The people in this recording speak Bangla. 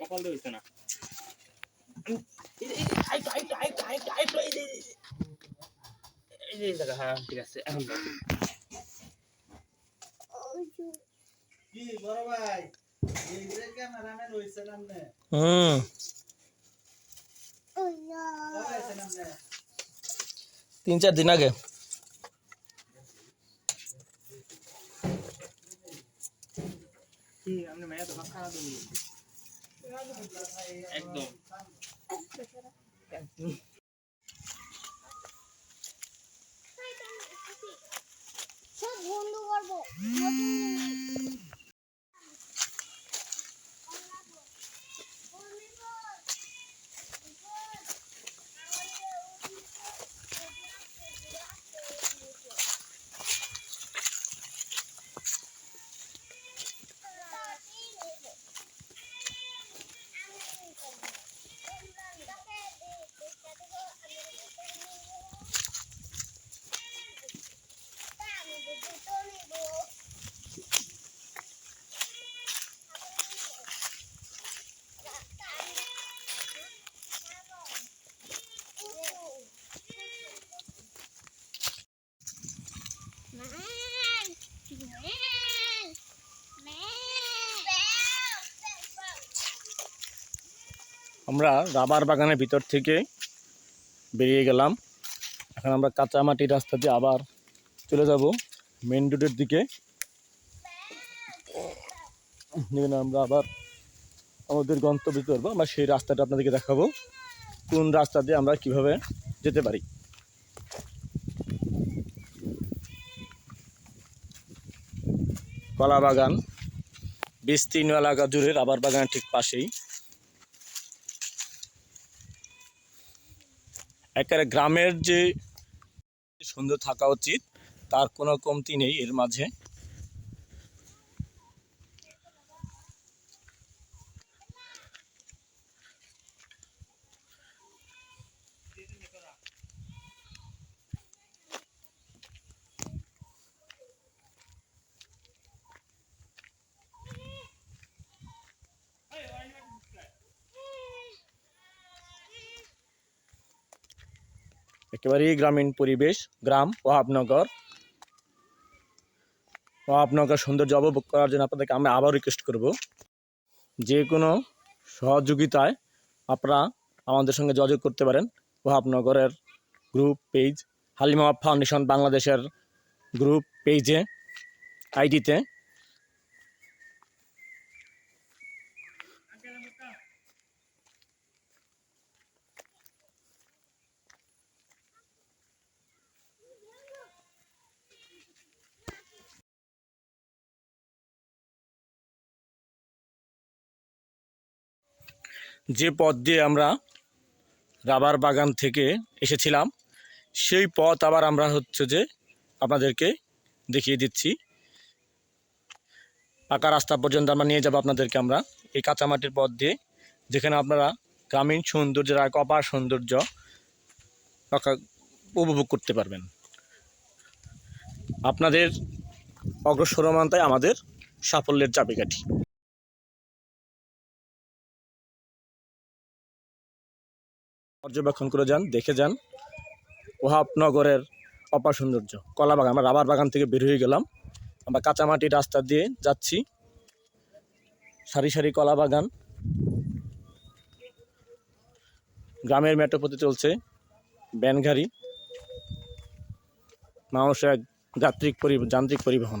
কপাল দিয়ে হইছে না হ্যাঁ, ঠিক আছে, এখন দাও। কি বড় ভাই এই যে ক্যামেরাম্যান হইছেন আপনি হুম কবে হইছেন আপনি তিন চার দিন আগে আপনি মায়া তো দিবি। একদম। আমরা রাবার বাগানের ভিতর থেকে বেরিয়ে গেলাম। এখন আমরা কাঁচামাটি রাস্তা দিয়ে আবার চলে যাব মেন রোডের দিকে। আমরা আবার আমাদের গন্তব্যে করব আমরা সেই রাস্তাটা আপনাদেরকে দেখাবো। কোন রাস্তা দিয়ে আমরা কীভাবে যেতে পারি। কলা বাগান বিস্তীর্ণ এলাকা জুড়ে রাবার বাগানের ঠিক পাশেই। একেবারে গ্রামের যে সুন্দর থাকা উচিত তার কোনো কমতি নেই এর মাঝে। একেবারেই গ্রামীণ পরিবেশ, গ্রাম ওহাবনগর ওহাবনগর সৌন্দর্য উপভোগ করার জন্য আপনাদেরকে আমি আবার রিকোয়েস্ট করব। যে কোনো সহযোগিতায় আপনারা আমাদের সঙ্গে যোগাযোগ করতে পারেন। ওহাবনগরের গ্রুপ পেজ হালিমা ফাউন্ডেশন বাংলাদেশের গ্রুপ পেজে আইডিতে যে পথ দিয়ে আমরা রাবার বাগান থেকে এসেছিলাম, সেই পথ আবার আমরা হচ্ছে যে আপনাদেরকে দেখিয়ে দিচ্ছি। পাকা রাস্তা পর্যন্ত আমরা নিয়ে যাব আপনাদেরকে আমরা। এই কাঁচামাটির পথ দিয়ে, যেখানে আপনারা গ্রামীণ সৌন্দর্যের এক অপার সৌন্দর্য উপভোগ করতে পারবেন। আপনাদের অগ্রসরমানতাই আমাদের সাফল্যের চাবিকাঠি। পর্যবেক্ষণ করে যান, দেখে যান। ওহাবনগরের অপার সৌন্দর্য। কলা বাগান আমরা রাবার বাগান থেকে বের হয়ে গেলাম। আমরা কাঁচামাটি রাস্তা দিয়ে যাচ্ছি। সারি সারি কলা বাগান গ্রামের মেট্রো পথে চলছে ভ্যান গাড়ি মানুষ এক যাত্রিক পরি যান্ত্রিক পরিবহন।